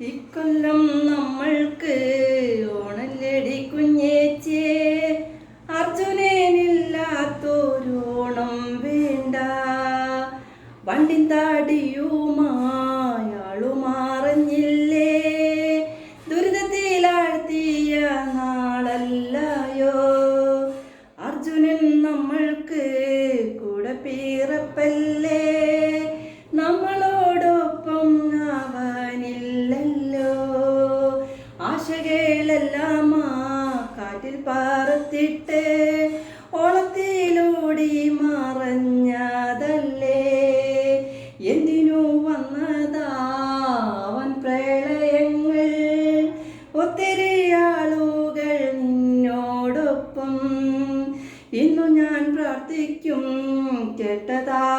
ഇക്കൊല്ലം നമ്മൾക്ക് ഓണല്ലടി കുഞ്ഞേച്ചേ. അർജുനനില്ലാത്തൊരോണം വേണ്ട. വണ്ടിൻ താടിയുമായാളു മാറഞ്ഞില്ലേ ദുരിതത്തിലാഴ്ത്തിയ നാളല്ലയോ. അർജുനൻ നമ്മൾക്ക് കൂടെ പിറപ്പല്ലേ. ഓർത്തിട്ട് ഓളത്തിലൂടി മറഞ്ഞതല്ലേ? എന്തിനു വന്നതാവൻ പ്രളയങ്ങൾ? ഒത്തിരി ആളുകൾ നിന്നോടൊപ്പം. ഇന്നു ഞാൻ പ്രാർത്ഥിക്കും കേട്ടതാ